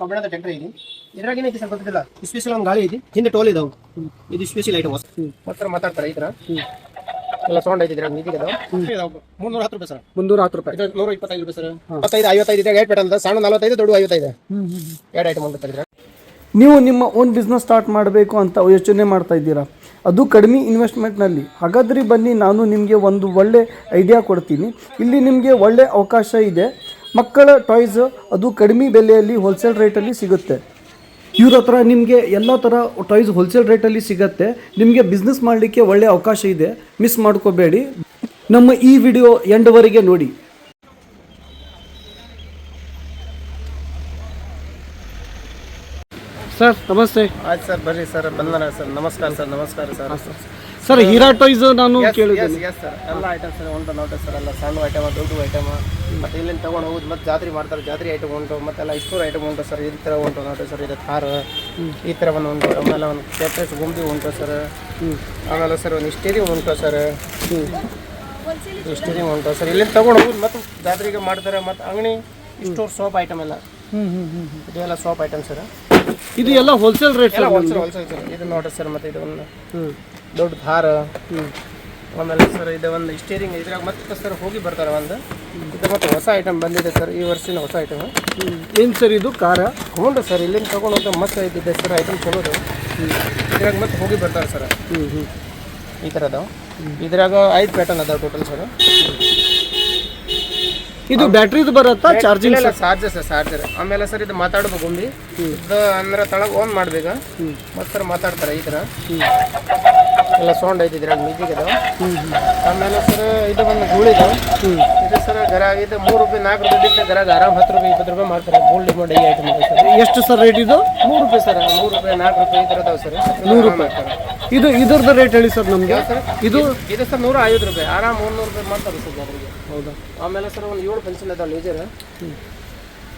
ಕಬ್ಬಿಣದ ಟೆಂಟರ್ ಇದೆ. ಇದ್ರಾಗ ಐತಿ ಸರ್ ಗೊತ್ತಿಲ್ಲ ಸ್ಪೆಷಲ್ ಒಂದು ಗಾಳಿ ಇದೆ ಹಿಂದೆ ಟೋಲ್ ಇದಾವೆ. ಇದು ಸ್ಪೆಷಲ್ ಐಟಮ್ ಮತ್ತೆ ಮಾತಾಡ್ತಾರೆ ಈ ತರ? ಎಲ್ಲ ಸೌಂಡ್ ಐತಿ ಇದ್ರಾಗ ನಿಧಿಗೆ ಮುನ್ನೂರ ಹತ್ತು ರೂಪಾಯಿ ಸರ್. ಮುನ್ನೂರ ಹತ್ತು ರೂಪಾಯಿ. ಇದು ನೂರ ಇಪ್ಪತ್ತೈದು ರೂಪಾಯಿ ಸರ್. ಇಪ್ಪತ್ತೈದು ಐವತ್ತೈದು ಇದ್ರಾಗ ಏಟ್ ಅಂತ ಸಣ್ಣ ನಲವತ್ತೈದು ದೊಡ್ಡ ಐವತ್ತೈದು. ಎರಡು ಐಟಮ್ ಅಂತ ಇದ್ರಾಗ. ನೀವು ನಿಮ್ಮ ಓನ್ ಬಿಸ್ನೆಸ್ ಸ್ಟಾರ್ಟ್ ಮಾಡಬೇಕು ಅಂತ ಯೋಚನೆ ಮಾಡ್ತಾ ಇದ್ದೀರಾ? ಅದು ಕಡಿಮೆ ಇನ್ವೆಸ್ಟ್ಮೆಂಟ್ನಲ್ಲಿ ಹಾಗಾದ್ರೆ ಬನ್ನಿ ನಾನು ನಿಮಗೆ ಒಂದು ಒಳ್ಳೆ ಐಡಿಯಾ ಕೊಡ್ತೀನಿ. ಇಲ್ಲಿ ನಿಮಗೆ ಒಳ್ಳೆ ಅವಕಾಶ ಇದೆ. ಮಕ್ಕಳ ಟಾಯ್ಸ್ ಅದು ಕಡಿಮೆ ಬೆಲೆಯಲ್ಲಿ ಹೋಲ್ಸೇಲ್ ರೇಟಲ್ಲಿ ಸಿಗುತ್ತೆ. ಇವ್ರ ಹತ್ರ ನಿಮಗೆ ಎಲ್ಲ ಥರ ಟಾಯ್ಸ್ ಹೋಲ್ಸೇಲ್ ರೇಟಲ್ಲಿ ಸಿಗುತ್ತೆ. ನಿಮಗೆ ಬಿಸ್ನೆಸ್ ಮಾಡಲಿಕ್ಕೆ ಒಳ್ಳೆ ಅವಕಾಶ ಇದೆ. ಮಿಸ್ ಮಾಡ್ಕೋಬೇಡಿ. ನಮ್ಮ ಈ ವಿಡಿಯೋ ಎಂಡ್ವರೆಗೆ ನೋಡಿ. ಸರ್ ನಮಸ್ತೆ. ಆಯ್ತು ಸರ್ ಬರ್ರಿ ಸರ್ ಬಂದನ ಸರ್. ನಮಸ್ಕಾರ ಸರ್ ನಮಸ್ಕಾರ ಸರ್. ಸರ್ ಹೀರಾ ಟಾಯ್ಸ್ ನಾನು ಕೇಳಿದೆ ಎಸ್ ಸರ್ ಎಲ್ಲ ಐಟಮ್ ಸರ್ ಉಂಟು ನೋಡ್ರಿ ಸರ್ ಎಲ್ಲ ಸಣ್ಣ ಐಟಮ್ ದೊಡ್ಡ ಐಟಮ್ ಮತ್ತೆ ಇಲ್ಲಿಂದ ತಗೊಂಡು ಹೋಗುದು ಮತ್ತೆ ಜಾತ್ರೆ ಮಾಡ್ತಾರೆ ಜಾತ್ರೆ ಐಟಮ್ ಉಂಟು ಮತ್ತೆಲ್ಲ ಇಷ್ಟೂರು ಐಟಮ್ ಉಂಟು ಸರ್ ಈ ಥರ ಉಂಟು ನೋಡ್ರಿ ಸರ್ ಇದು ಕಾರ್ ಈ ಥರ ಒಂದು ಉಂಟು ಆಮೇಲೆ ಒಂದು ಕೆಟ್ರೆಸ್ ಗುಂಬಿ ಉಂಟು ಸರ್ ಆಮೇಲೆ ಸರ್ ಒಂದು ಸ್ಟೇರಿ ಉಂಟು ಸರ್ ಸ್ಟೇರಿಂಗ್ ಉಂಟು ಸರ್ ಇಲ್ಲಿಂದ ತಗೊಂಡು ಹೋಗುದು ಮತ್ತೆ ಜಾತ್ರೆಗೆ ಮಾಡ್ತಾರೆ ಮತ್ತೆ ಅಂಗಡಿ ಇಷ್ಟೂರು ಸೋಪ್ ಐಟಮ್ ಎಲ್ಲ. ಇದೆಲ್ಲ ಸೋಪ್ ಐಟಮ್ ಸರ್ ಇದು ಎಲ್ಲ wholesale rate wholesale wholesale sir ಇದು ನೋಡ್ರಿ ಸರ್ ಮತ್ತೆ ಇದು ಒಂದು ದೊಡ್ಡ ಹಾರ ಆಮೇಲೆ ಸರ್ ಇದು ಒಂದು ಸ್ಟೇರಿಂಗ್ ಇದ್ರಾಗ ಮತ್ತೆ ಸರ್ ಹೋಗಿ ಬರ್ತಾರೆ ಒಂದು. ಇದು ಮತ್ತೆ ಹೊಸ ಐಟಮ್ ಬಂದಿದೆ ಸರ್ ಈ ವರ್ಷಿನ ಹೊಸ ಐಟಮ್ ಏನು ಸರ್ ಇದು ಕಾರ? ಹ್ಞೂ ಸರ್ ಇಲ್ಲಿಂದ ತಗೊಂಡು ಮತ್ತೆ ಇದ್ದಿದೆ ಸರ್ ಐಟಮ್ ಚಲೋದು. ಇದ್ರಾಗ ಮತ್ತೆ ಹೋಗಿ ಬರ್ತಾರೆ ಸರ್. ಈ ಥರ ಅದಾವ ಇದ್ರಾಗ ಐದು ಪ್ಯಾಟರ್ನ್ ಅದಾವ ಟೋಟಲ್ ಸರ್. ಇದು ಬ್ಯಾಟ್ರಿದು ಬರುತ್ತಾ ಚಾರ್ಜಿಂಗ್ ಇಲ್ಲ ಚಾರ್ಜರ್ ಸರ್? ಚಾರ್ಜರ್ ಆಮೇಲೆ ಸರ್ ಇದು ಮಾತಾಡ್ಬೇಕು ಗುಂಬಿ. ಇದು ಅಂದ್ರೆ ತಳಗ ಓನ್ ಮಾಡ್ಬೇಕು ಮತ್ತೆ ಸರ್ ಮಾತಾಡ್ತಾರೆ ಈ ಥರ ಎಲ್ಲ ಸೌಂಡ್ ಐತಿ ಇದ್ರಾಗ ಮ್ಯೂಸಿಕ್ ಅದಾವ ಆಮೇಲೆ ಸರ್ ಇದು ಒಂದು ಗೂಳಿದು ಇದು. ಸರ್ ಗರ ಇದು ಮೂರು ರೂಪಾಯಿ ನಾಲ್ಕು ರೂಪಾಯಿ ಬಿಟ್ಟು ಗರಾಗ ಆರಾಮ್ ಹತ್ತು ರೂಪಾಯಿ ಇಪ್ಪತ್ತು ರೂಪಾಯಿ ಮಾಡ್ತಾರೆ. ಗೋಲ್ಡ್ ಡಿಮಾಂಡ್ ಈ ಐಟಮ್ ಇದೆ ಸರ್. ಎಷ್ಟು ಸರ್ ರೇಟ್ ಇದು? ಮೂರು ರೂಪಾಯಿ ಸರ್ ಮೂರು ರೂಪಾಯಿ ನಾಲ್ಕು ರೂಪಾಯಿ ಈ ಥರ ಅದಾವೆ ಸರ್. ನೂರು ರೂಪಾಯಿ. ಇದು ಇದ್ರದ್ದು ರೇಟ್ ಹೇಳಿ ಸರ್ ನಮಗೆ? ಇದು ಇದು ಸರ್ ನೂರ ಐವತ್ತು ರೂಪಾಯಿ. ಆರಾಮ್ ಮುನ್ನೂರು ರೂಪಾಯಿ ಮಾಡ್ತಾರೆ ಸರ್ ಜನರಿಗೆ. ಹೌದಾ? ಆಮೇಲೆ ಸರ್ ಒಂದು ಏಳು ಪೆನ್ಸಿಲ್ ಅದಾವ ಲೇಜರ್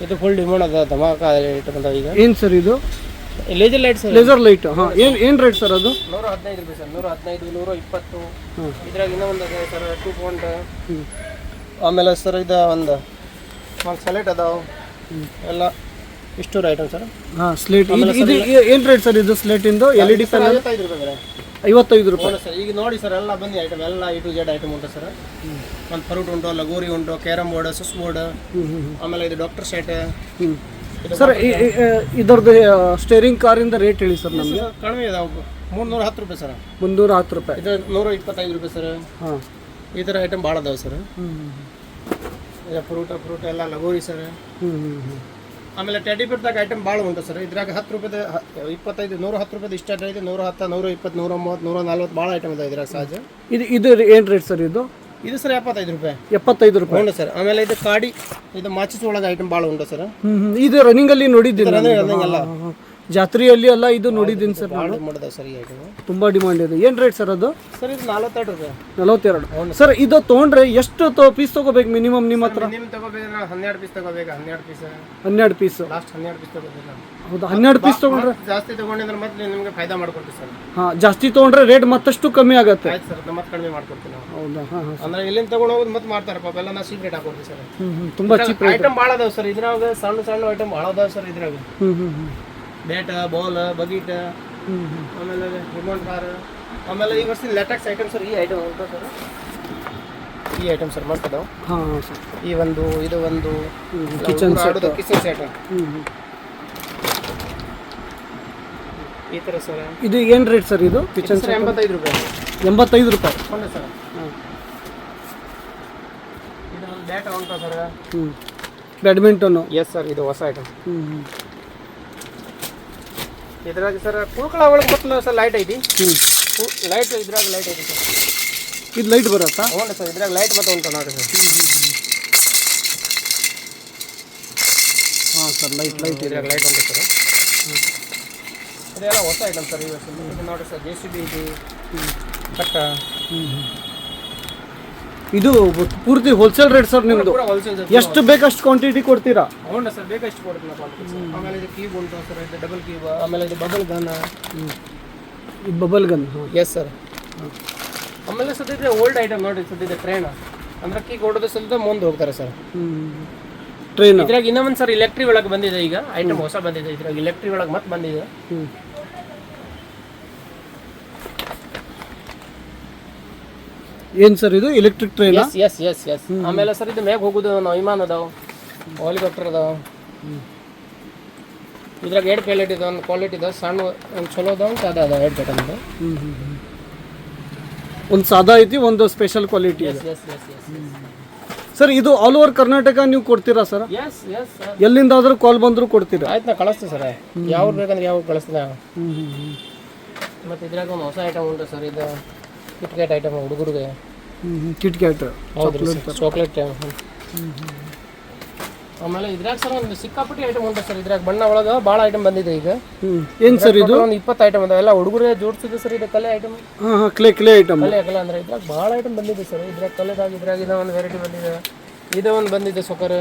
ಇದು ಫುಲ್ ಡಿಮಾಂಡ್ ಅದ ಧಮಾಕ ಅದಾವ ಈಗ. ಏನು ಸರ್ ಇದು? Laser light sir. Laser light ಹಾಂ. ಏನು ಏನು ರೇಟ್ ಸರ್ ಅದು? ನೂರ ಹದಿನೈದು ರೂಪಾಯಿ ಸರ್. ನೂರ ಹದಿನೈದು ನೂರ ಇಪ್ಪತ್ತು. ಇದ್ರಾಗ ಇನ್ನೂ ಒಂದು ಅದ ಸರ್ ಟೂ ಪಾಯಿಂಟ್ ಆಮೇಲೆ ಸರ್ ಇದು ಒಂದು ಒಂದು ಸೆಲೆಟ್ ಅದಾವೆ. ಎಲ್ಲ ಇಷ್ಟೂರು ಐಟಮ್ ಸರ್. ಹಾಂ ಸ್ಲೇಟ್ ಇದು ಏನು ರೇಟ್ ಸರ್ ಇದು ಸ್ಲೇಟಿಂದು ಎಲ್ ಇ ಡಿ ಪೆನ್ ಐವತ್ತೈದು ರೂಪಾಯಿ ಐವತ್ತೈದು ರೂಪಾಯಿ. ಸರ್. ಈಗ ನೋಡಿ ಸರ್ ಎಲ್ಲ ಬಂದು ಐಟಮ್ ಎಲ್ಲ ಇ ಟು ಜೆಡ್ ಐಟಮ್ ಉಂಟು ಸರ್. ಒಂದು ಫ್ರೂಟ್ ಉಂಟು ಲಗೋರಿ ಉಂಟು ಕ್ಯಾರಮ್ ಬೋರ್ಡ್ ಸುಸ್ ಬೋರ್ಡ್. ಆಮೇಲೆ ಇದು ಡಾಕ್ಟರ್ ಸೆಟ್ ಸರ್ ಇದರದ್ದು ಸ್ಟೇರಿಂಗ್ ಕಾರಿಂದ ರೇಟ್ ಹೇಳಿ ಸರ್ ನಮಗೆ. ಕಡಿಮೆ ಇದೆ ಮೂರ್ನೂರ ಹತ್ತು ರೂಪಾಯಿ ಸರ್. ಮುನ್ನೂರ ಹತ್ತು ರೂಪಾಯಿ. ಇದು ನೂರ ಇಪ್ಪತ್ತೈದು ರೂಪಾಯಿ ಸರ್. ಹಾಂ. ಈ ಥರ ಐಟಮ್ ಭಾಳ ಅದಾವೆ ಸರ್. ಇದು ಫ್ರೂಟ ಫ್ರೂಟ್ ಎಲ್ಲ ಲಗೋರಿ ಸರ್. ಹ್ಞೂ ಹ್ಞೂ ಹ್ಞೂ ಆಮೇಲೆ ಟೆಡಿ ಬಿಡ್ದಾಗ ಐಟಮ್ ಭಾಳ ಉಂಟು ಸರ್. ಇದ್ರಾಗ ಹತ್ತು ರೂಪಾಯಿ ಹ- ಇಪ್ಪತ್ತೈದು ನೂರ ಹತ್ತು ರೂಪಾಯಿ ಇಷ್ಟ ಐತೆ ನೂರ ಹತ್ತು ನೂರ ಇಪ್ಪತ್ತು ನೂರ ಮೂವತ್ತು ನೂರ ನಲ್ವತ್ತು ಭಾಳ ಐಟಮ್ ಇದೆ ಇದ್ರಾಗ ಸಹಜ ಇದು ಇದು ಏನು ರೇಟ್ ಸರ್ ಇದು? ಇದು ಸರ್ ಎಪ್ಪತ್ತೈದು ರೂಪಾಯಿ. ಎಪ್ಪತ್ತೈದು ರೂಪಾಯಿ. ಉಂಟು ಸರ್. ಆಮೇಲೆ ಇದು ಕಾಡಿ ಇದು ಮಾಚಿಸ್ ಒಳಗೆ ಐಟಮ್ ಭಾಳ ಉಂಟು ಸರ್. ಹ್ಞೂ ಇದು ರನ್ನಿಂಗಲ್ಲಿ ನೋಡಿದ್ದೀನಿ ನಾನು. ಎಲ್ಲ ಹಾಂ, ಹಾಂ. ಜಾತ್ರೆಯಲ್ಲಿ ಎಲ್ಲ ಇದು ನೋಡಿದ್ದೀನಿ ಸರ್ ಭಾಳ ಮಾಡಿದೆ ಸರ್ ಈ ಐಟಮ್ ತುಂಬ ಡಿಮಾಂಡ್ ಇದೆ. ಏನು ರೇಟ್ ಸರ್ ಅದು? ಸರ್ ಇದು ನಲ್ವತ್ತೆರಡು ರೂಪಾಯಿ. ನಲವತ್ತೆರಡು. ಸರ್ ಇದು ತೊಗೊಂಡ್ರೆ ಎಷ್ಟು ತೊ ಪೀಸ್ ತೊಗೋಬೇಕು ಮಿನಿಮಮ್ ನಿಮ್ಮ ಹತ್ರ? ನಿಮ್ಮ ತಗೋಬೇಕಂದ್ರೆ ಹನ್ನೆರಡು ಪೀಸ್ ತಗೋಬೇಕು? ಹನ್ನೆರಡು ಪೀಸ್ ಹನ್ನೆರಡು ಪೀಸ್ ಲಾಸ್ಟ್ ಹನ್ನೆರಡು ಪೀಸ್ ತಗೋಬೇಕು? ಹೌದಾ? ಹನ್ನೆರಡು ಪೀಸ್ ತಗೊಂಡ್ರೆ? ಜಾಸ್ತಿ ತಗೊಂಡಿದ್ರೆ ಮತ್ತೆ ನಿಮಗೆ ಫಾಯ್ದಾ ಮಾಡ್ಕೊಡ್ತೀವಿ ಸರ್. ಹಾಂ ಜಾಸ್ತಿ ತಗೊಂಡ್ರೆ ರೇಟ್ ಮತ್ತಷ್ಟು ಕಮ್ಮಿ ಆಗುತ್ತೆ. ಆಯ್ತು ಸರ್ ಮತ್ತೆ ಕಡಿಮೆ ಮಾಡ್ಕೊಡ್ತೀವಿ ನಾವು. ಹೌದಾ? ಹಾಂ ಹಾಂ ಅಂದ್ರೆ ಇಲ್ಲಿಂದ ತಗೊಂಡು ಹೋಗೋದು ಮತ್ತೆ ಮಾಡ್ತಾರೆ ಪಾಪ ಎಲ್ಲ ನಾವು ಸೀಕ್ರೆಟ್ ಹಾಕೊಡ್ತೀವಿ ಸರ್. ಹ್ಞೂ ಹ್ಞೂ ತುಂಬ ಚೀಪ್ ಐಟಮ್ ಭಾಳ ಅದಾವೆ ಸರ್ ಇದ್ರಾಗ ಸಣ್ಣ ಸಣ್ಣ ಐಟಮ್ ಭಾಳ ಅದಾವ ಸರ್ ಇದ್ರಾಗ. ಹ್ಞೂ ಹ್ಞೂ ಹ್ಞೂ ಬ್ಯಾಟ್ ಬಾಲ್ ಬಗೀಟ್ ಆಮೇಲೆ ರಿಮೋಟ್ ಕಾರ್ ಆಮೇಲೆ ಈ ವರ್ಷದ ಲೆಟಕ್ಸ್ ಐಟಮ್ ಸರ್ ಈ ಐಟಮ್ ಉಂಟು ಸರ್? ಈ ಐಟಮ್ ಸರ್ ಮಸ್ತ್ ಅದಾವ. ಹಾಂ ಸರ್. ಈ ಒಂದು ಇದು ಒಂದು ಕಿಚನ್ ಸೆಟ್ ಕಿಚನ್ ಸೆಟ್ ಹ್ಞೂ ಹ್ಞೂ ಈ ಥರ ಸರ್. ಇದು ಏನು ರೇಟ್ ಸರ್ ಇದು? ಕಿಚನ್ ಸರ್ ಎಂಬತ್ತೈದು ರೂಪಾಯಿ. ಎಂಬತ್ತೈದು ರೂಪಾಯಿ. ಒಳ್ಳೆ ಸರ್. ಹ್ಞೂ ಇದು ಒಂದು ಬ್ಯಾಟ್ ಉಂಟು ಸರ್? ಹ್ಞೂ ಬ್ಯಾಡ್ಮಿಂಟನ್ನು. ಎಸ್ ಸರ್ ಇದು ಹೊಸ ಐಟಮ್ ಹ್ಞೂ ಹ್ಞೂ ಇದ್ರಾಗ ಸರ್ ಕುಳ್ಕಳ ಒಳಗೆ ಕೊಟ್ಟು ಸರ್ ಲೈಟ್ ಐತಿ. ಹ್ಞೂ ಲೈಟ್ ಇದ್ರಾಗ ಲೈಟ್ ಐತಿ ಸರ್. ಇದು ಲೈಟ್ ಬರುತ್ತಾ? ಹ್ಞೂ ಸರ್ ಇದ್ರಾಗ ಲೈಟ್ ಮತ್ತೆ ಉಂಟು ನೋಡಿ ಸರ್. ಹಾಂ ಸರ್ ಲೈಟ್ ಲೈಟ್ ಇದೆ. ಇದ್ರಾಗ ಲೈಟ್ ಉಂಟು ಸರ್. ಇದೆಲ್ಲ ಹೊಸ ಐಟಮ್ ಸರ್ ಇವತ್ತು ನೋಡಿ ಸರ್ ಜೆ ಸಿ ಬಿ ಇದು ಕಟ್ಟ. ಇದು ಪೂರ್ತಿ ಹೋಲ್ಸೇಲ್ ರೇಟ್ ಸರ್ ನಿಮ್ಮದು ಪೂರ ಹೋಲ್ಸೇಲ್ ಎಷ್ಟು ಬೇಕಷ್ಟು ಕ್ವಾಂಟಿಟಿ ಕೊಡ್ತೀರಾ? ಹೌದಾ ಸರ್ ಬೇಕಷ್ಟು ಕೊಡ್ತೀನಿ ಆಮೇಲೆ ಇದು ಕೀಬ್ ಉಂಟು ಸರ್ ಇದು ಡಬಲ್ ಕೀಬ್ ಆಮೇಲೆ ಇದು ಬಬಲ್ ಗನ್ ಇದು ಬಬಲ್ ಗನ್ ಎಸ್ ಸರ್ ಆಮೇಲೆ ಸದ್ಯದ ಓಲ್ಡ್ ಐಟಮ್ ನೋಡಿ ಸದ್ಯದ ಟ್ರೈನ್ ಅಂದ್ರೆ ಕೀ ಕೊಡೋದು ಸದ್ಯ ಮುಂದೆ ಹೋಗ್ತಾರೆ ಸರ್. ಟ್ರೈನ್ ಇದ್ರಾಗ ಇನ್ನೊಂದು ಸರ್ ಇಲೆಕ್ಟ್ರಿ ಒಳಗೆ ಬಂದಿದೆ ಈಗ. ಐಟಮ್ ಹೊಸ ಬಂದಿದೆ. ಇದ್ರಾಗ ಇಲೆಕ್ಟ್ರಿ ಒಳಗೆ ಮತ್ತೆ ಬಂದಿದೆ. ಏನು ಸರ್ ಇದು? Electric train yes yes yes yes ಆಮೇಲೆ ಸರ್ ಇದು ಮ್ಯಾಗ ಹೋಗೋದು ನಾವು ವಿಮಾನ ಅದಾವ. ಹೆಲಿಕಾಪ್ಟರ್ ಅದಾವ. ಇದ್ರಾಗ ಎರಡು ಪೈಲಟ್ ಇದೆ ಒಂದು ಕ್ವಾಲಿಟಿ ಇದೆ ಸಣ್ಣ ಒಂದು ಚಲೋ ಅದಾವ ಅಂತ ಅದ ಅದ ಎರಡು ಪ್ಯಾಟರ್ನ್ ಒಂದು ಸಾದಾ ಐತಿ ಒಂದು ಸ್ಪೆಷಲ್ ಕ್ವಾಲಿಟಿ ಇದೆ. Yes yes yes yes sir ಇದು ಆಲ್ ಓವರ್ ಕರ್ನಾಟಕ ನೀವು ಕೊಡ್ತೀರಾ ಸರ್? ಎಸ್ ಎಸ್ ಸರ್ ಎಲ್ಲಿಂದಾದ್ರೂ ಕಾಲ್ ಬಂದರೂ ಕೊಡ್ತೀರಾ? ಆಯ್ತು ನಾ ಕಳಿಸ್ತೀನಿ ಸರ್. ಯಾವ ಬೇಕಂದ್ರೆ ಯಾವ ಕಳಿಸ್ತೀನಿ ಮತ್ತು ಇದ್ರಾಗ ಒಂದು ಹೊಸ ಐಟಮ್ ಉಂಟು ಸರ್ ಇದು ಕಿಟ್ಕ್ಯಾಟ್ ಐಟಮ್ ಹುಡುಗರಿಗೆ. ಕಿಟ್ ಕ್ಯಾಟ್ ಹೌದು ಚಾಕ್ಲೇಟ್ ಆಮೇಲೆ ಇದ್ರಾಗ ಸರ್ ಒಂದು ಸಿಕ್ಕಾಪಟ್ಟಿ ಐಟಮ್ ಉಂಟು ಸರ್. ಇದ್ರಾಗ ಬಣ್ಣ ಒಳಗೆ ಭಾಳ ಐಟಮ್ ಬಂದಿದೆ ಈಗ. ಏನು ಸರ್ ಇದು? ಒಂದು ಇಪ್ಪತ್ತು ಐಟಮ್ ಅದ ಎಲ್ಲ ಹುಡುಗರೇ ಜೋಡಿಸಿದೆ ಸರ್ ಇದು ಕಲೆ ಐಟಮ್ ಕ್ಲೇ ಕ್ಲೇ ಐಟಮ್ ಕಲೆ ಕಲೆ ಅಂದ್ರೆ ಇದ್ರಾಗ ಭಾಳ ಐಟಮ್ ಬಂದಿದೆ ಸರ್. ಇದ್ರಾಗ ಕಲೆದಾಗ ಇದ್ರಾಗ ಇದೋ ಒಂದು ವೆರೈಟಿ ಬಂದಿದೆ. ಇದೋ ಒಂದು ಬಂದಿದೆ ಸೊಕರ್.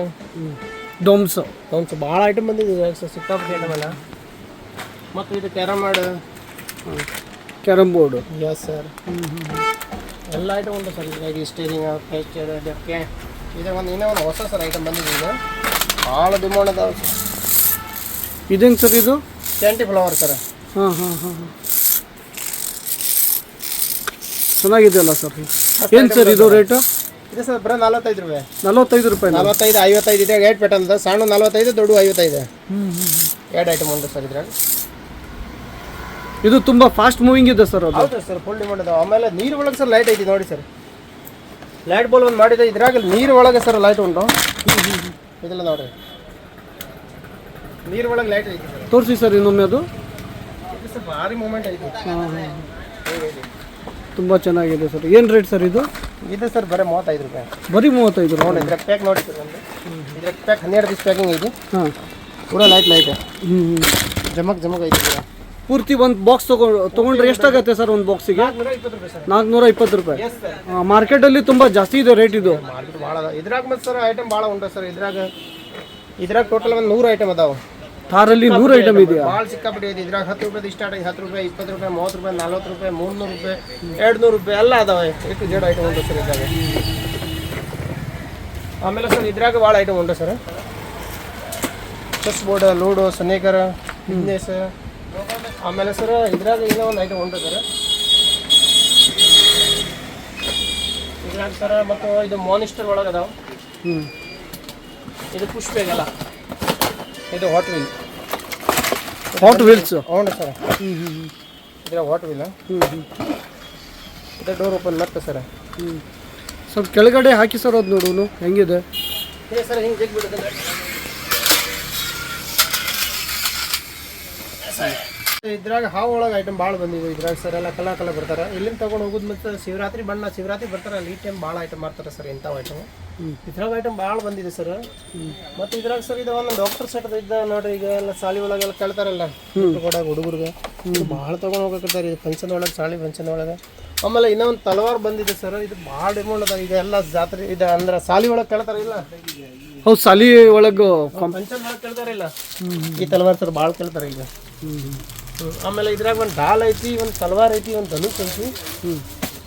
ಡೋಮ್ಸ್. ಡೋಮ್ಸ್ ಭಾಳ ಐಟಮ್ ಬಂದಿದೆ ಇದ್ರಾಗ ಸರ್ ಸಿಕ್ಕಾಪಟ್ಟಿ ಐಟಮ್ ಎಲ್ಲ. ಮತ್ತು ಇದು carrom board carrom board yes sir ಎಲ್ಲ ಐಟಮ್ ಉಂಟು ಸರ್. ಇದ್ರಾಗ ಸ್ಟೇರಿಂಗ್ ಫೇಸ್ಚರ್ ಡಕ್ಕೆ ಇದು ಒಂದು ಇನ್ನೂ ಒಂದು ಹೊಸ ಸರ್ ಐಟಮ್ ಬಂದಿದೆ ಈಗ. ಭಾಳ ಡಿಮಾಂಡ್ ಅದಾವ ಸರ್. ಇದೇನು ಸರ್ ಇದು? Candy flower sir. ಹಾಂ ಹಾಂ ಹಾಂ ಹಾಂ. ಚೆನ್ನಾಗಿದೆಯಲ್ಲ ಸರ್? ಏನು ಸರ್ ಇದು ರೇಟು? ಇದೆ ಸರ್ ಬರೋ ನಲ್ವತ್ತೈದು ರೂಪಾಯಿ. ನಲವತ್ತೈದು ರೂಪಾಯಿ ನಲ್ವತ್ತೈದು ಐವತ್ತೈದು ಇದೆ ಏಟ್ ಪೆಟಲ್ ಸಣ್ಣ ನಲ್ವತ್ತೈದು ದೊಡ್ಡ ಐವತ್ತೈದು. ಎರಡು ಐಟಮ್ ಉಂಟು ಸರ್ ಇದ್ರಾಗ ಇದು ತುಂಬ ಫಾಸ್ಟ್ ಮೂವಿಂಗ್ ಇದೆ ಸರ್ ಅದು. ಹೌದು ಸರ್ ಫುಲ್ ಡಿಮಾಂಡ್ ಅದಾವ. ಆಮೇಲೆ ನೀರು ಒಳಗೆ ಸರ್ ಲೈಟ್ ಐತಿ ನೋಡಿ ಸರ್. ಲೈಟ್ ಬಾಲ್ ಒಂದು ಮಾಡಿದೆ ಇದ್ರಾಗ ನೀರು ಒಳಗೆ ಸರ್ ಲೈಟ್ ಉಂಟು. ಇದೆಲ್ಲ ನೋಡ್ರಿ ನೀರು ಒಳಗೆ ಲೈಟ್ ಐತಿ ಸರ್ ತೋರಿಸಿ ಸರ್ ಇನ್ನೊಮ್ಮೆ ಅದು. ಇದು ಸರ್ ಭಾರಿ ಮೂಮೆಂಟ್ ಐತಿ ತುಂಬ ಚೆನ್ನಾಗಿದೆ ಸರ್. ಏನು ರೇಟ್ ಸರ್ ಇದು? ಇದು ಸರ್ ಬರೀ ಮೂವತ್ತೈದು ರೂಪಾಯಿ. ಬರೀ ಮೂವತ್ತೈದು ನೋಡಿ ಇದ್ರಾಗ ಪ್ಯಾಕ್ ನೋಡಿ ಸರ್ ಒಂದು. ಪ್ಯಾಕ್ ಹನ್ನೆರಡು ಪೀಸ್ ಪ್ಯಾಕಿಂಗ್ ಐತಿ ಹಾಂ. ಪೂರಾ ಲೈಟ್ ಲೈಟ್ ಹ್ಞೂ ಹ್ಞೂ ಜಮಕ್ ಜಮಕ್ ಐತಿ ಪೂರ್ತಿ ಒಂದು ಬಾಕ್ಸ್ ತಗೊಂಡು ತೊಗೊಂಡ್ರೆ ಎಷ್ಟಾಗತ್ತೆ ಸರ್ ಒಂದು ಬಾಕ್ಸಿಗೆ ನಾಲ್ಕುನೂರ ಇಪ್ಪತ್ತು ರೂಪಾಯಿ. ಮಾರ್ಕೆಟಲ್ಲಿ ತುಂಬ ಜಾಸ್ತಿ ಇದೆ ರೇಟ್ ಇದು. ಭಾಳ ಇದ್ರಾಗ ಮತ್ತೆ ಸರ್ ಐಟಮ್ ಭಾಳ ಉಂಟು ಸರ್ ಇದ್ರಾಗ ಇದ್ರಾಗ ಟೋಟಲ್ ಒಂದು ನೂರು ಐಟಮ್ ಅದಾವ. ಥಾರಲ್ಲಿ ನೂರು ಐಟಮ್ ಇದೆಯಾ? ಭಾಳ ಸಿಕ್ಕಾಪಟ್ಟೆ ಇದೆ. ಇದ್ರಾಗ ಹತ್ತು ರೂಪಾಯಿ ಸ್ಟಾರ್ಟ್ ಆಗಿ ಹತ್ತು ರೂಪಾಯಿ ಇಪ್ಪತ್ತು ರೂಪಾಯಿ ಮೂವತ್ತು ರೂಪಾಯಿ ನಲ್ವತ್ತು ರೂಪಾಯಿ ಮೂರ್ನೂರು ರೂಪಾಯಿ ಎರಡು ನೂರು ರೂಪಾಯಿ ಎಲ್ಲ ಅದಾವೆ. ಎಷ್ಟು ಜೇಡ್ ಐಟಮ್ ಉಂಟು ಸರ್ ಇದ್ರಾಗ. ಆಮೇಲೆ ಸರ್ ಇದ್ರಾಗ ಭಾಳ ಐಟಮ್ ಉಂಟು ಸರ್ ಚೆಸ್ ಬೋರ್ಡ್ ಲೂಡೋ ಸನೇಕರ ಬಿಸ್ನೆಸ್ ಆಮೇಲೆ ಸರ್ ಇದ್ರಾಗ ಏನೋ ಒಂದು ಐಟಮ್ ಉಂಟು ಸರ್ ಇದ್ರಾಗ ಸರ್ ಮತ್ತು ಇದು ಮೋನಿಸ್ಟರ್ ಒಳಗೆ ಅದಾವ. ಹ್ಞೂ ಇದು ಪುಷ್ ಬೇಗಲ್ಲ ಇದು ಹಾಟ್ ವೀಲ್ ಹಾಟ್ ವೀಲ್ಸ್ ಹೌದು ಸರ್. ಹ್ಞೂ ಹ್ಞೂ ಇದ್ರಾಗ ಹಾಟ್ ವೀಲ್ ಹ್ಞೂ ಹ್ಞೂ ಇದು ಡೋರ್ ಓಪನ್ ಮತ್ತೆ ಸರ್. ಹ್ಞೂ ಸ್ವಲ್ಪ ಕೆಳಗಡೆ ಹಾಕಿ ಸರ್ ಅದು ನೋಡೋನು ಹೆಂಗಿದೆ? ಇದೆ ಸರ್ ಹಿಂಗೆ ಜಗ್ ಬಿಡುತ್ತೆ ಇದ್ರಾಗ ಹಾವು ಒಳಗೆ ಐಟಮ್ ಭಾಳ ಬಂದಿದೆ. ಇದ್ರಾಗ ಸರ್ ಎಲ್ಲ ಕಲರ್ ಕಲರ್ ಬರ್ತಾರೆ. ಇಲ್ಲಿಂದ ತಗೊಂಡು ಹೋಗುದು ಮತ್ತೆ ಶಿವರಾತ್ರಿ ಬಣ್ಣ ಶಿವರಾತ್ರಿ ಬರ್ತಾರೆ ಅಲ್ಲಿ ಈ ಟೈಮ್ ಭಾಳ ಐಟಮ್ ಮಾಡ್ತಾರೆ ಸರ್ ಇಂಥವು ಐಟಮ್ ಇದ್ರಾಗ ಐಟಮ್ ಭಾಳ ಬಂದಿದೆ ಸರ್ ಮತ್ತೆ ಇದ್ರಾಗ ಸರ್ ಇದು ಒಂದು ಡಾಕ್ಟರ್ ಸೆಟ್ ಇದ್ದ ನೋಡ್ರಿ ಈಗ ಎಲ್ಲ ಸಾಲಿ ಒಳಗೆಲ್ಲ ಕೇಳ್ತಾರಲ್ಲ ಕೊಡಾಗ ಹುಡುಗರಿಗೆ. ಭಾಳ ತಗೊಂಡು ಹೋಗಕತ್ತಾರೆ ಇದು ಫಂಕ್ಷನ್ ಒಳಗೆ ಸಾಲಿ ಫಂಕ್ಷನ್ ಒಳಗೆ ಆಮೇಲೆ ಇನ್ನೂ ಒಂದು ತಲವಾರು ಬಂದಿದೆ ಸರ್ ಇದು ಭಾಳ ಡಿಮಾಂಡ್ ಅದ. ಈಗ ಎಲ್ಲ ಜಾತ್ರೆ ಇದು ಅಂದ್ರೆ ಸಾಲಿ ಒಳಗೆ ಕೇಳ್ತಾರೆ ಇಲ್ಲ? ಹೌದು ಸಾಲಿ ಒಳಗೆ ಫಂಕ್ಷನ್ ಒಳಗೆ ಕೇಳ್ತಾರೆ ಇಲ್ಲ? ಈ ತಲವಾರು ಸರ್ ಭಾಳ ಕೇಳ್ತಾರೆ ಈಗ. ಆಮೇಲೆ ಇದ್ರಾಗ ಒಂದು ಡಾಲ್ ಐತಿ ಒಂದು ಸಲ್ವಾರ್ ಐತಿ ಒಂದು ಧನುಷ್ ಐತಿ.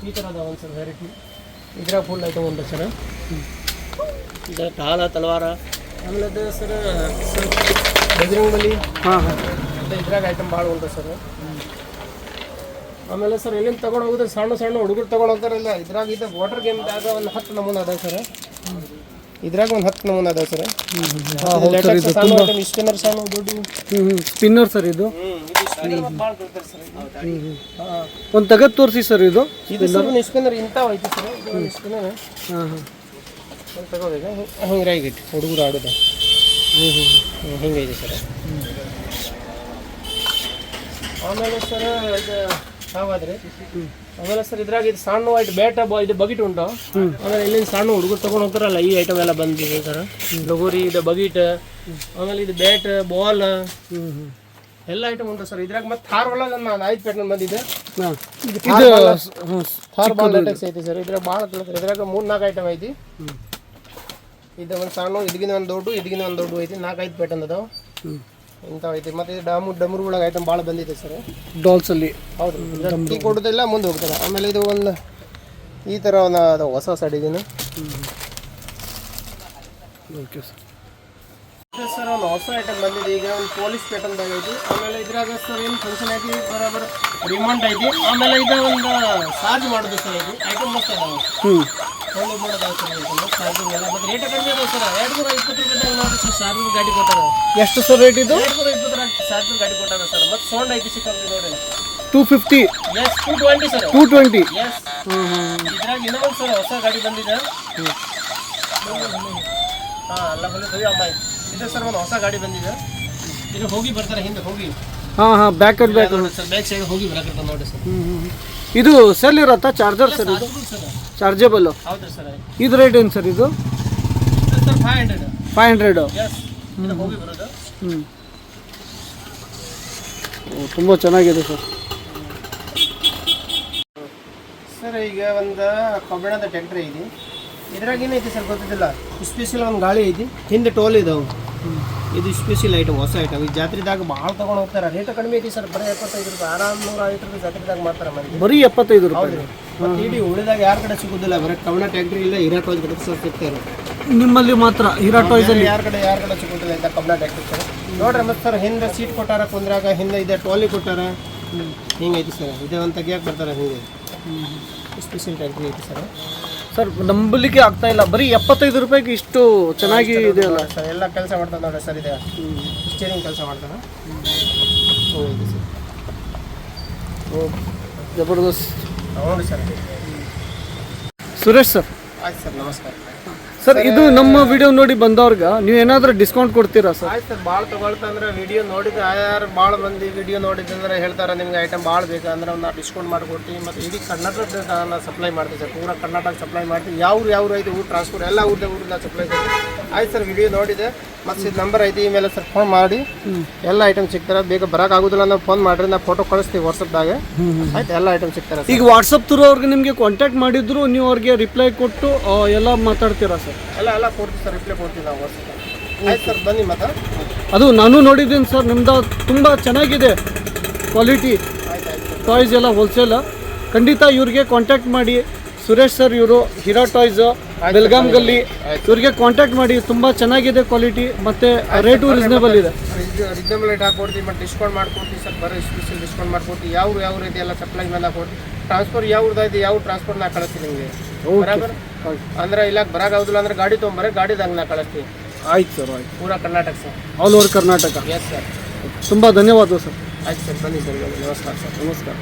ಈ ಥರ ಅದಾವ ಒಂದು ಸರ್ ವೆರೈಟಿ ಇದ್ರಾಗ ಫುಲ್ ಐತೆ ಒಂದು ಸರ್. ಇದ್ರಾಗ ಡಾಲ ತಲ್ವಾರ. ಆಮೇಲೆ ಅದು ಸರ್ ಬಜರಂಗ್ ಬಲಿ ಹಾಂ ಹಾಂ. ಅದೇ ಇದ್ರಾಗ ಐಟಮ್ ಭಾಳ ಉಂಟು ಸರ್. ಆಮೇಲೆ ಸರ್ ಎಲ್ಲಿಂದ ತೊಗೊಂಡು ಹೋಗಿದ್ರೆ ಸಣ್ಣ ಸಣ್ಣ ಹುಡುಗರು ತಗೊಂಡು ಹೋಗ್ತಾರಲ್ಲ ಇದ್ರಾಗ ಇದೆ ವಾಟರ್ ಗೇಮ್ದಾಗ ಒಂದು ಹತ್ತು ನಮೂನೆ ಅದಾವೆ ಸರ್. ಇದ್ರಾಗ ಒಂದು ಹತ್ತು ನಮೂನೆ ಅದಾವ ಸರ್. ಸ್ಪಿನ್ನರ್ ಸಣ್ಣ ದೊಡ್ಡ. ಹ್ಞೂ ಹ್ಞೂ ಸ್ಪಿನ್ನರ್ ಸರ್ ಇದು? ಇದು. ಒಂದು ತಗದ್ ತೋರಿಸಿ ಸರ್ ಇದು ಇದು ಸರ್ ಸ್ಪಿನ್ನರ್ ಇಂಥವು ಐತಿ ಸರ್. ಇದು ಸ್ಪಿನ್ನರ್ ಹಾಂ ಹಾಂ ತಗೋಬೇಕು ಹಿಂಗೆ ರಾಗಿಟ್ಟು ಹುಡುಗರು ಆಡೋದು. ಹ್ಞೂ ಹ್ಞೂ ಹ್ಮ್, ಹಿಂಗೈತೆ ಸರ್. ಆಮೇಲೆ ಸರ್ ಇದು ಹಾವಾದ್ರಿ ಆಮೇಲೆ ಸರ್ ಇದ್ರಾಗ ಇದು ಸಣ್ಣ ವೈಟ್ ಬ್ಯಾಟ್ ಬ ಇದು ಬಗಿಟ್ ಉಂಟು. ಆಮೇಲೆ ಇಲ್ಲಿಂದ ಸಣ್ಣ ಹುಡುಗರು ತಗೊಂಡು ಹೋಗ್ತಾರಲ್ಲ ಈ ಐಟಮ್ ಎಲ್ಲ ಬಂದಿದೆ ಸರ್ ಲಗೋರಿ ಇದು ಬಗಿಟ್ ಆಮೇಲೆ ಇದು ಬ್ಯಾಟ್ ಬಾಲ್ ಎಲ್ಲ ಐಟಮ್ ಉಂಟು ಸರ್. ಇದ್ರಾಗ ಮತ್ತೆ ಥಾರ್ ಒಳಗೆ ಒಂದು ಐದು ಪ್ಯಾಟ್ನ ಬಂದಿದೆ ಥಾರ್ ಬಾಲ್ ಲ್ಯಾಟೆಕ್ಸ್ ಐತಿ ಸರ್. ಇದ್ರಾಗ ಭಾಳ ಸರ್. ಇದ್ರಾಗ ಮೂರು ನಾಲ್ಕು ಐಟಮ್ ಐತಿ. ಇದು ಒಂದು ಸಣ್ಣ ಇದ್ಗಿನ ಒಂದು ದೊಡ್ಡ ಇದ್ಗಿನ ಒಂದು ದೊಡ್ಡ ಐತಿ. ನಾಲ್ಕು ಐದು ಪ್ಯಾಟನ್ ಅದಾವ. ಇಂಥವು ಐತಿ. ಮತ್ತೆ ಇದು ಡಾಮು ಡಮರು ಒಳಗೆ ಐಟಮ್ ಭಾಳ ಬಂದಿದೆ ಸರ್. ಡಾಲ್ಸಲ್ಲಿ. ಹೌದು. ಟೀ ಕೊಡೋದಿಲ್ಲ ಮುಂದೆ ಹೋಗ್ತದೆ. ಆಮೇಲೆ ಇದು ಒಂದು ಈ ಥರ ಒಂದು ಅದು ಹೊಸ ಹೊಸ ಡಿಸೈನು ಓಕೆ ಸರ್ ಸರ್ ಒಂದು ಹೊಸ ಐಟಮ್ ಬಂದಿದೆ. ಈಗ ಒಂದು ಪೊಲೀಸ್ ಪ್ಯಾಟರ್ನ್ ಬ್ಯಾಗ್ ಐತಿ. ಆಮೇಲೆ ಇದ್ರಾಗ ಸರ್ ಏನು ಫಂಕ್ಷನ್ ಐತಿ? ಬರೋಬರ್ ರಿಮಾಂಡ್ ಐತಿ. ಆಮೇಲೆ ಇದು ಒಂದು ಚಾರ್ಜ್ ಮಾಡೋದು ಸರ್ ಇದು. ಐಟಮ್ ಮಾಡೋದು ಸರ್ ಚಾರ್ಜಿಂಗ್ ಎಲ್ಲ ಮತ್ತು ರೇಟ್ ಕಡಿಮೆ ಅದಾವ ಸರ್ ಎರಡು ನೂರ ಇಪ್ಪತ್ತು ರೂಪಾಯಿದಾಗ ನೋಡಿ ಸರ್ ಚಾರ್ಜಿಂಗ್ ಗಾಡಿ ಕೊಟ್ಟಾರ ಎಷ್ಟು ಸರ್ ರೇಟ್ ಇದು? ಎರಡು ನೂರ ಇಪ್ಪತ್ತರ ಚಾರ್ಜಿಂಗ್ ಗಾಡಿ ಕೊಟ್ಟಾರ ಸರ್ ಮತ್ತು ಸೌಂಡ್ ಐತಿ ನೋಡಿ two fifty yes two twenty sir two twenty yes ಇದ್ರಾಗ ಇನ್ನೊಂದು ಸರ್ ಹೊಸ ಗಾಡಿ ಬಂದಿದೆ. ಹಾಂ ಅಲ್ಲ ಅಮ್ಮ. ಇದು ಸರ್ ಒಂದು ಹೊಸ ಗಾಡಿ ಬಂದಿದೆ. ಇದು ಹೋಗಿ ಬರ್ತಾರೆ ಹಿಂದೆ ಹೋಗಿ. ಹಾಂ ಹಾಂ back and back sir back side ಹೋಗಿ ಬರಕತ್ತ ನೋಡಿ ಸರ್. ಇದು ಸೆಲ್ ಇರತ್ತಾ? ಚಾರ್ಜರ್ ಸರ್ ಇದು? ಹೌದು ಸರ್ ಇದು ರೇಟ್ ಏನು ಸರ್ ಇದು? ಇದು sir five hundred five hundred ಇದು ಹೋಗಿ ಬರೋದು. ಹ್ಞೂ ತುಂಬ ಚೆನ್ನಾಗಿದೆ ಸರ್ ಸರ್ ಈಗ ಒಂದು ಕಬ್ಬಿಣದ ಟ್ಯಾಕ್ಟ್ರಿ ಐತಿ ಇದ್ರಾಗ ಏನೈತಿ ಸರ್ ಗೊತ್ತಿಲ್ಲ ಸ್ಪೆಷಲ್ ಒಂದು ಗಾಳಿ ಐತಿ ಹಿಂದೆ ಟೋಲ್ ಇದಾವೆ. ಇದು ಸ್ಪೆಷಲ್ ಐಟಮ್ ಹೊಸ ಐಟಮ್ ಈ ಜಾತ್ರೆದಾಗ ಭಾಳ ತೊಗೊಂಡು ಹೋಗ್ತಾರೆ. ರೇಟ್ ಕಡಿಮೆ ಐತಿ ಸರ್ ಬರೀ ಎಪ್ಪತ್ತೈದು ರೂಪಾಯಿ ಆರಾಮ್ ನೂರ ಐವತ್ತು ರೂಪಾಯಿ ಜಾತ್ರೆದಾಗ ಮಾಡ್ತಾರೆ ಮನೆ ಬರೀ ಎಪ್ಪತ್ತೈದು ರೂಪಾಯಿ. ಇಡೀ ಉಳಿದಾಗ ಯಾರ ಕಡೆ ಸಿಗೋದಿಲ್ಲ. ಬರೀ ಕವನ ಟ್ಯಾಕ್ಟ್ರಿ ಇಲ್ಲ ಹೀರಾ ಕಡೆ ಸರ್ ಸಿಗ್ತಾರೆ. ನಿಮ್ಮಲ್ಲಿ ಮಾತ್ರ ಹೀರಾ ಟಾಯ್ಸ್ ಅಲ್ಲಿ. ಯಾರ ಕಡೆ ಯಾರ ಕಡೆ ಸಿಗೋದಿಲ್ಲ ಅಂತ ಕವನ ಟ್ಯಾಕ್ಟ್ರಿ ಸರ್. ನೋಡ್ರಿ ಮತ್ತೆ ಸರ್ ಹಿಂದೆ ಸೀಟ್ ಕೊಟ್ಟಾರ ಕುಂದ್ರಾಗ ಹಿಂದೆ ಇದೆ ಟೋಲಿ ಕೊಟ್ಟಾರ. ಹಿಂಗೈತಿ ಸರ್. ಇದೆ ಒಂದು ತೆಗಿಯಕ್ಕೆ ಬರ್ತಾರೆ ಹಿಂಗೆ. ಸ್ಪೆಷಲ್ ಟ್ಯಾಕ್ಟ್ರಿ ಐತಿ ಸರ್. ಸರ್ ನಂಬಲಿಕ್ಕೆ ಆಗ್ತಾ ಇಲ್ಲ. ಬರೀ ಎಪ್ಪತ್ತೈದು ರೂಪಾಯಿಗೆ ಇಷ್ಟು ಚೆನ್ನಾಗಿ ಇದೆ ಅಲ್ಲ? ಸರ್ ಎಲ್ಲ ಕೆಲಸ ಮಾಡ್ತಾನೆ ನೋಡ್ರಿ ಸರ್ ಇದೆ. ಸ್ಟೀರಿಂಗ್ ಕೆಲಸ ಮಾಡ್ತಾನೆ ಓಕೆ ಸರ್ ಓ ಜಬರ್ದಸ್ತ್. ಹ್ಞೂ ಸರ್. ಸುರೇಶ್ ಸರ್. ಆಯ್ತು ಸರ್ ನಮಸ್ಕಾರ. ಸರ್ ಇದು ನಮ್ಮ ವಿಡಿಯೋ ನೋಡಿ ಬಂದವ್ರಿಗೆ ನೀವು ಏನಾದರೂ ಡಿಸ್ಕೌಂಟ್ ಕೊಡ್ತೀರಾ ಸರ್? ಆಯ್ತು ಸರ್ ಭಾಳ ತಗೊಳ್ತಂದ್ರೆ ವಿಡಿಯೋ ನೋಡಿದ್ರೆ ಯಾರು ಭಾಳ ಮಂದಿ ವಿಡಿಯೋ ನೋಡಿದ್ರೆ ಹೇಳ್ತಾರೆ ನಿಮ್ಗೆ ಐಟಮ್ ಭಾಳ ಬೇಕು ಅಂದ್ರೆ ಒಂದು ಡಿಸ್ಕೌಂಟ್ ಮಾಡಿಕೊಡ್ತೀವಿ. ಮತ್ತು ಇಡೀ ಕರ್ನಾಟಕದ ನಾನು ಸಪ್ಲೈ ಮಾಡ್ತೀವಿ ಸರ್ ಪೂರ ಕರ್ನಾಟಕ ಸಪ್ಲೈ ಮಾಡ್ತೀವಿ. ಯಾವ ಯಾವ ಐತೆ ಊರು ಟ್ರಾನ್ಸ್ಪೋರ್ಟ್ ಎಲ್ಲ ಊರಿಂದ ಊರಿಂದ ಸಪ್ಲೈ ಆಯ್ತು ಸರ್ ವಿಡಿಯೋ ನೋಡಿದೆ. ಮತ್ತು ಇದು ನಂಬರ್ ಐತಿ ಈ ಮೇಲೆ ಸರ್ ಫೋನ್ ಮಾಡಿ. ಎಲ್ಲ ಐಟಮ್ ಸಿಗ್ತಾರೆ. ಬೇಗ ಬರೋಕ್ಕಾಗೋದಿಲ್ಲ ನಾವು ಫೋನ್ ಮಾಡಿರಿ ನಾವು ಫೋಟೋ ಕಳಿಸ್ತೀವಿ ವಾಟ್ಸಪ್ದಾಗ ಆಯ್ತು ಎಲ್ಲ ಐಟಮ್ ಸಿಗ್ತಾರೆ ಈಗ ವಾಟ್ಸಪ್ ಥ್ರೂ ಅವ್ರಿಗೆ ನಿಮಗೆ ಕಾಂಟ್ಯಾಕ್ಟ್ ಮಾಡಿದ್ರು ನೀವು ಅವ್ರಿಗೆ ರಿಪ್ಲೈ ಕೊಟ್ಟು ಎಲ್ಲ ಮಾತಾಡ್ತೀರಾ ಸರ್? ಎಲ್ಲ ಎಲ್ಲ ಕೊಡ್ತೀವಿ ಸರ್ ರಿಪ್ಲೈ ಕೊಡ್ತೀವಿ ನಾವು ಆಯ್ತು ಸರ್ ಬನ್ನಿ ಮತ್ತೆ. ಅದು ನಾನು ನೋಡಿದ್ದೀನಿ ಸರ್ ನಿಮ್ದು ತುಂಬ ಚೆನ್ನಾಗಿದೆ ಕ್ವಾಲಿಟಿ ಟಾಯ್ಸ್ ಎಲ್ಲ ಹೋಲ್ಸೇಲ್ ಖಂಡಿತ ಇವ್ರಿಗೆ ಕಾಂಟ್ಯಾಕ್ಟ್ ಮಾಡಿ. ಸುರೇಶ್ ಸರ್ ಇವರು ಹೀರಾ ಟಾಯ್ಸ್ ಬೆಲ್ಗಾಮ್ ಗಲ್ಲಿ ಇವ್ರಿಗೆ ಕಾಂಟ್ಯಾಕ್ಟ್ ಮಾಡಿ ತುಂಬ ಚೆನ್ನಾಗಿದೆ ಕ್ವಾಲಿಟಿ ಮತ್ತೆ ರೇಟು ರೀಸನೇಬಲ್ ಇದೆ. ರೀಸನೇಬಲ್ ರೇಟ್ ಹಾಕೊಡ್ತೀವಿ ಮತ್ತು ಡಿಸ್ಕೌಂಟ್ ಮಾಡ್ಕೊಡ್ತೀವಿ ಸರ್ ಬರೀ ಸ್ಪೆಷಲ್ ಡಿಸ್ಕೌಂಟ್ ಮಾಡ್ಕೊಡ್ತೀವಿ. ಯಾವ ಯಾವ ರೀತಿ ಎಲ್ಲ ಸಪ್ಲೈ ಮೇಲೆ ಹಾಕೊಡ್ತೀವಿ ಟ್ರಾನ್ಸ್ಫರ್ ಯಾವ ಊರ್ದೈತಿ ಯಾವ ಟ್ರಾನ್ಸ್ಫರ್ ನಾ ಕಳಿಸ್ತೀನಿ ನಿಮಗೆ? ಬರಾಬರ್? ಅಂದ್ರೆ ಇಲ್ಲ ಬರೋಕ್ಕಾಗೋದಿಲ್ಲ ಅಂದ್ರೆ ಗಾಡಿ ತೊಗೊಂಬರ ಗಾಡಿದಾಗ ನಾ ಕಳಿಸ್ತೀನಿ. ಆಯ್ತು ಸರ್ ಆಯ್ತು. ಪೂರಾ Karnataka sir. All over Karnataka. Yes sir ತುಂಬ ಧನ್ಯವಾದ ಸರ್. ಆಯ್ತು ಸರ್ ಬನ್ನಿ ಸರ್ ನಮಸ್ಕಾರ ಸರ್. ನಮಸ್ಕಾರ.